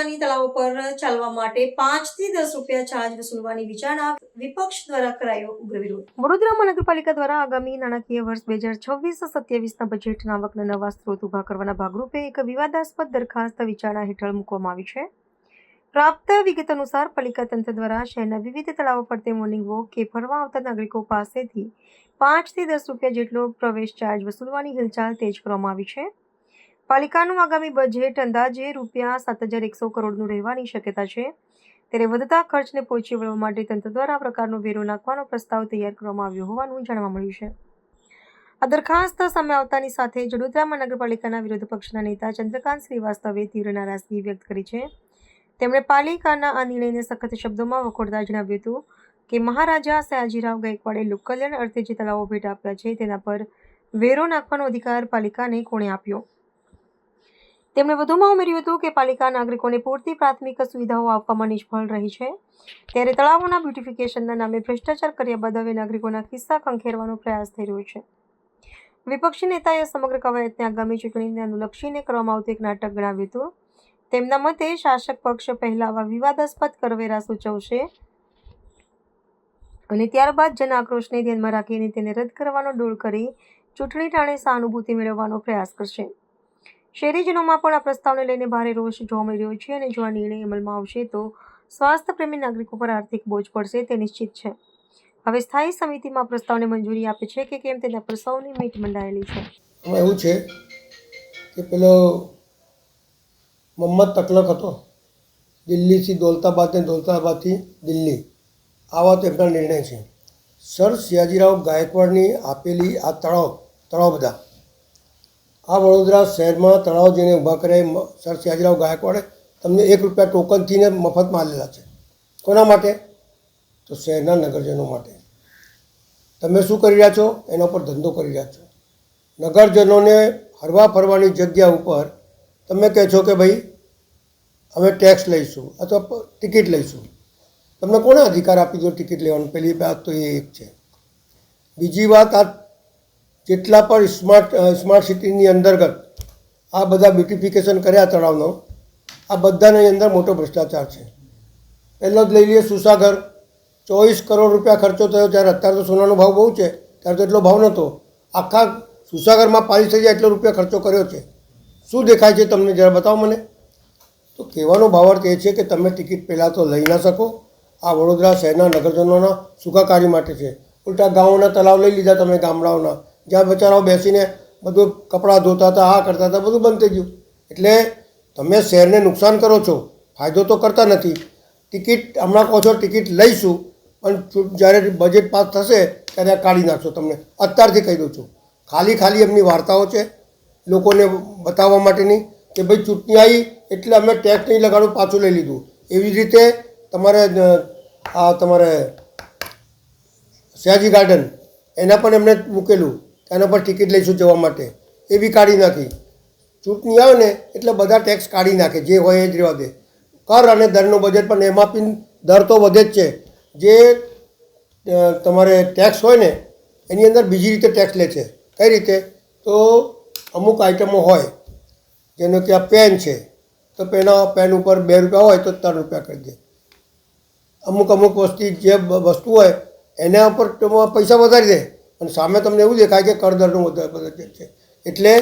નગરપાલિકાની તળાવો પર ચાલવા માટે પાંચથી દસ રૂપિયા ચાર્જ વસૂલવાની વિચારણા વિપક્ષ દ્વારા કરાયો ઉગ્ર વિરોધ. વડોદરા મહાનગરપાલિકા દ્વારા આગામી નાણાકીય વર્ષ બે હજાર છવ્વીસ સત્યાવીસના બજેટના આવકના નવા સ્ત્રોત ઊભા કરવાના ભાગરૂપે એક વિવાદાસ્પદ દરખાસ્ત વિચારણા હેઠળ મૂકવામાં આવી છે. પ્રાપ્ત વિગત અનુસાર પાલિકા તંત્ર દ્વારા શહેરના વિવિધ તળાવો ફરતે મોર્નિંગ વોક કે ફરવા આવતા નાગરિકો પાસેથી પાંચથી દસ રૂપિયા જેટલો પ્રવેશ ચાર્જ વસૂલવાની હિલચાલ તેજ કરવામાં આવી છે. પાલિકાનું આગામી બજેટ અંદાજે રૂપિયા સાત હજાર એકસો કરોડનું રહેવાની શક્યતા છે. ત્યારે વધતા ખર્ચને પહોંચી વળવા માટે તંત્ર દ્વારા આ પ્રકારનો વેરો નાખવાનો પ્રસ્તાવ તૈયાર કરવામાં આવ્યો હોવાનું જાણવા મળ્યું છે. આ દરખાસ્ત સામે આવતાની સાથે જડોદરા મહાનગરપાલિકાના વિરોધ પક્ષના નેતા ચંદ્રકાંત શ્રીવાસ્તવે તીવ્ર નારાજગી વ્યક્ત કરી છે. તેમણે પાલિકાના આ નિર્ણયને સખત શબ્દોમાં વખોડતા જણાવ્યું હતું કે મહારાજા સયાજીરાવ ગાયકવાડે લોકકલ્યાણ અર્થે જે તળાવો ભેટ આપ્યા છે તેના પર વેરો નાખવાનો અધિકાર પાલિકાને કોણે આપ્યો? તેમણે વધુમાં ઉમેર્યું હતું કે પાલિકા નાગરિકોને પૂરતી પ્રાથમિક સુવિધાઓ આપવામાં નિષ્ફળ રહી છે. ત્યારે તળાવોના બ્યુટિફિકેશનના નામે ભ્રષ્ટાચાર કર્યા બાદ હવે નાગરિકોના કિસ્સા ખંખેરવાનો પ્રયાસ થઈ રહ્યો છે. વિપક્ષી નેતાએ સમગ્ર કવાયતને આગામી ચૂંટણીને અનુલક્ષીને કરવામાં આવતું એક નાટક ગણાવ્યું હતું. તેમના મતે શાસક પક્ષ પહેલા આવા વિવાદાસ્પદ કરવેરા સૂચવશે અને ત્યારબાદ જન આક્રોશને ધ્યાનમાં રાખીને તેને રદ કરવાનો ડોળ કરી ચૂંટણી ટાણે સહાનુભૂતિ મેળવવાનો પ્રયાસ કરશે. શહેરીજનોમાં પણ આ પ્રસ્તાવને લઈને ભારે રોષ જોવા મળી રહ્યો છે અને જો આ નિર્ણય અમલમાં આવશે તો સ્વાસ્થ્ય પ્રેમી નાગરિકો પર આર્થિક બોજ પડશે તે નિશ્ચિત છે. હવે સ્થાયી સમિતિમાં પ્રસ્તાવને મંજૂરી આપે છે કે કેમ તેના પર સૌની મીટ મંડાયેલી છે? એવું છે કે પેલો મોહમ્મદ તકલક હતો, દિલ્હીથી દોલતાબાદને દૌલતાબાદથી દિલ્હી. આવા તો એમના નિર્ણય છે. સર સયાજીરાવ ગાયકવાડની આપેલી આ તળાવ તળાવ બધા. આ વડોદરા શહેરમાં તળાવ જઈને ઊભા કરે સર સયાજીરાવ ગાયકવાડે તમને એક રૂપિયા ટોકનથી ને મફતમાં આલેલા છે. કોના માટે? તો શહેરના નગરજનો માટે. તમે શું કરી રહ્યા છો? એના ઉપર ધંધો કરી રહ્યા છો. નગરજનોને હરવા ફરવાની જગ્યા ઉપર તમે કહે છો કે ભાઈ, અમે ટેક્સ લઈશું અથવા ટિકિટ લઈશું. તમને કોને અધિકાર આપી દો ટિકિટ લેવાનું? પહેલી વાત તો એ એક છે. બીજી વાત આ જેટલા પણ સ્માર્ટ સ્માર્ટ સિટીની અંતર્ગત આ બધા બ્યુટિફિકેશન કર્યા તળાવનો, આ બધાની અંદર મોટો ભ્રષ્ટાચાર છે. પહેલો જ લઈ લઈએ સુસાગર. ચોવીસ કરોડ રૂપિયા ખર્ચો થયો ત્યારે અત્યારે તો સોનાનો ભાવ બહુ છે, ત્યારે તો એટલો ભાવ નહોતો. આખા સુસાગરમાં પાલિશ થઈ જાય એટલો રૂપિયા ખર્ચો કર્યો છે. શું દેખાય છે તમને જરા બતાવો મને? તો કહેવાનો ભાવાર્થ એ છે કે તમે ટિકિટ પહેલાં તો લઈ ના શકો. આ વડોદરા શહેરના નગરજનોના સુખાકારી માટે છે. ઉલટા ગામોના તલાવ લઈ લીધા તમે, ગામડાઓના. જ્યાં બચારાઓ બેસીને બધું કપડાં ધોતા હતા આ કરતા હતા, બધું બંધ થઈ ગયું. એટલે તમે શહેરને નુકસાન કરો છો, ફાયદો તો કરતા નથી. ટિકિટ, હમણાં કહો છો ટિકિટ લઈશું, પણ જ્યારે બજેટ પાસ થશે, ત્યારે કાઢી નાખશો તમને. અત્યારથી કહી દઉં છું. ખાલી ખાલી એમની વાર્તાઓ છે, લોકોને બતાવવા માટેની, કે ભાઈ ચૂંટણી આવી, એટલે અમે ટેક્સ નહીં લગાડું, પાછું લઈ લીધું. એવી જ રીતે તમારે આ તમારે સયાજી ગાર્ડન એના પણ એમણે મૂકેલું. એના પર ટિકિટ લઈશું જવા માટે. એ બી કાઢી નાખી. ચૂંટણી આવે ને એટલે બધા ટેક્સ કાઢી નાખે, જે હોય એ જ રહેવા દે. કર અને દરનું બજેટ પણ એમાં પણ દર તો વધે જ છે. જે તમારે ટેક્સ હોય ને, એની અંદર બીજી રીતે ટેક્સ લે છે. કઈ રીતે? તો અમુક આઇટમો હોય, જેનો આ પેન છે. તો પેના પેન ઉપર બે રૂપિયા હોય તો ત્રણ રૂપિયા કરી દે. અમુક અમુક વસ્તુ જે વસ્તુ હોય, એના ઉપર પૈસા વધારી દે. અને સામે તમને એવું દેખાય કે કરદરનું વધારે છે. એટલે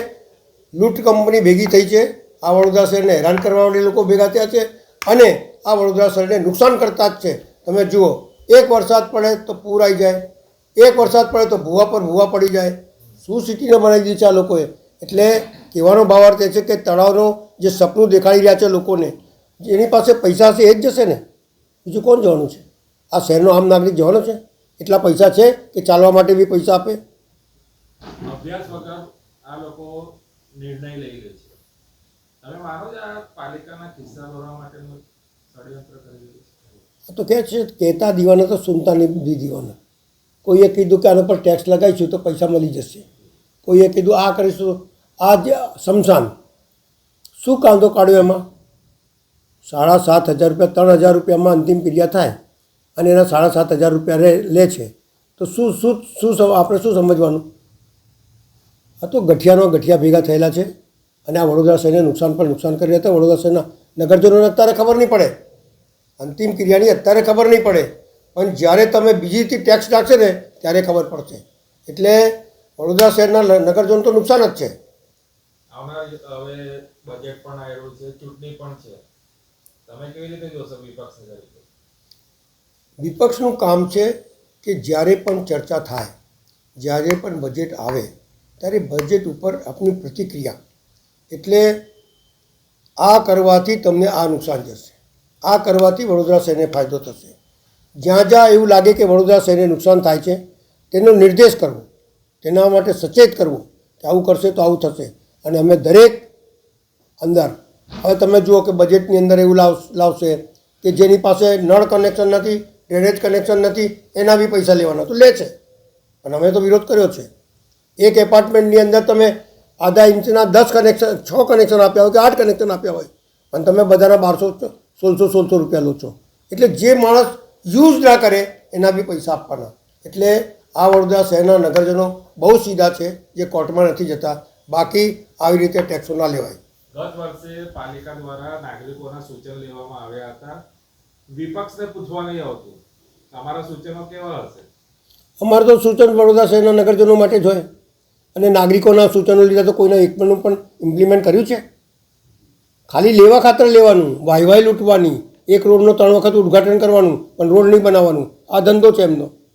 લૂંટ કંપની ભેગી થઈ છે, આ વડોદરા શહેરને હેરાન કરવાવાળી લોકો ભેગા થયા છે અને આ વડોદરા શહેરને નુકસાન કરતા જ છે. તમે જુઓ, એક વરસાદ પડે તો પૂર આવી જાય, એક વરસાદ પડે તો ભૂવા પર ભૂવા પડી જાય. શું સિટીને બનાવી દીધી છે આ લોકોએ? એટલે કહેવાનો ભાવાર્થ એ છે કે તળાવનું જે સપનું દેખાડી રહ્યા છે લોકોને, જેની પાસે પૈસા છે એ જ જશે ને? બીજું કોણ જવાનું છે? આ શહેરનો આમ નાગરિક જવાનો છે? એટલા પૈસા છે કે ચાલવા માટે બી પૈસા આપે? અભ્યાસ વગર આ લોકો નિર્ણય લઈ લે છે. તમે માનો છો આ પાલિકાના ખિસ્સા ભરવા માટેનું ષડયંત્ર કરી રહ્યું છે. તો કહે છે કહેતા દીવાના તો સુનતા નહીં દીવાના. કોઈએ કીધું કે આના પર ટેક્સ લગાવીશું તો પૈસા મળી જશે. કોઈએ કીધું આ કરીશું આ જે શમશાન. શું કાંદો કાઢ્યો એમાં? સાડા સાત હજાર રૂપિયા ત્રણ હજાર રૂપિયામાં અંતિમ ક્રિયા થાય. અને એના સાડા સાત હજાર રૂપિયા લે લે છે. તો શું શું શું આપણે શું સમજવાનું? આ તો ગઠિયાનો ગઠિયા ભેગા થયેલા છે અને આ વડોદરા શહેરને નુકસાન પર નુકસાન કરી રહ્યા હતા. વડોદરા શહેરના નગરજનોને અત્યારે ખબર નહીં પડે. અંતિમ ક્રિયાની અત્યારે ખબર નહીં પડે. પણ જ્યારે તમે બીજીથી ટેક્સ નાખશે ને, ત્યારે ખબર પડશે. એટલે વડોદરા શહેરના નગરજનો તો નુકસાન જ છે. બજેટ પણ આવ્યું છે, ચૂંટણી પણ છે. તમે કેવી રીતે જોશો વિપક્ષ વિપક્ષનું કામ છે કે જ્યારે પણ ચર્ચા થાય, જ્યારે પણ બજેટ આવે, ત્યારે બજેટ ઉપર આપની પ્રતિક્રિયા. એટલે આ કરવાથી તમને આ નુકસાન જશે. આ કરવાથી વડોદરા શહેરને ફાયદો થશે. જ્યાં જ્યાં એવું લાગે કે વડોદરા શહેરને નુકસાન થાય છે, તેનો નિર્દેશ કરવો. તેના માટે સચેત કરવું કે આવું કરશે તો આવું થશે. અને અમે દરેક અંદર, હવે તમે જુઓ કે બજેટની અંદર એવું લાવ, લાવશે કે જેની પાસે નળ કનેક્શન નથી ડ્રેનેજ કનેક્શન નથી, એના બી પૈસા લેવાના. તો લે છે. અને અમે તો વિરોધ કર્યો છે. એક એપાર્ટમેન્ટની અંદર તમે આધા ઇંચના દસ કનેક્શન, છ કનેક્શન આપ્યા હોય કે આઠ કનેક્શન આપ્યા હોય, પણ તમે બધાના બારસો સોળસો સોળસો રૂપિયા લો છો. એટલે જે માણસ યુઝ ના કરે, એના બી પૈસા આપવાના. એટલે આ વડોદરા શહેરના નગરજનો બહુ સીધા છે, જે કોર્ટમાં નથી જતા. બાકી આવી રીતે ટેક્સો ના લેવાય. ગત વર્ષે પાલિકા દ્વારા નાગરિકોના સૂચન લેવામાં આવ્યા હતા. વિપક્ષને પૂછવા નહીં આવતું. તમારા સૂચનો કેવા હશે? અમારે તો સૂચન વડોદરા શહેરના નગરજનો માટે જ હોય. અને નાગરિકોના સૂચનો લીધા તો કોઈના એક પણ પણ ઇમ્પ્લિમેન્ટ કર્યું છે? ખાલી લેવા ખાતર લેવાનું વાયવાય લૂંટવાની, એક રોડનો ત્રણ વખત ઉદ્ઘાટન કરવાનું, પણ રોડ નહીં બનાવવાનું. આ ધંધો છે એમનો.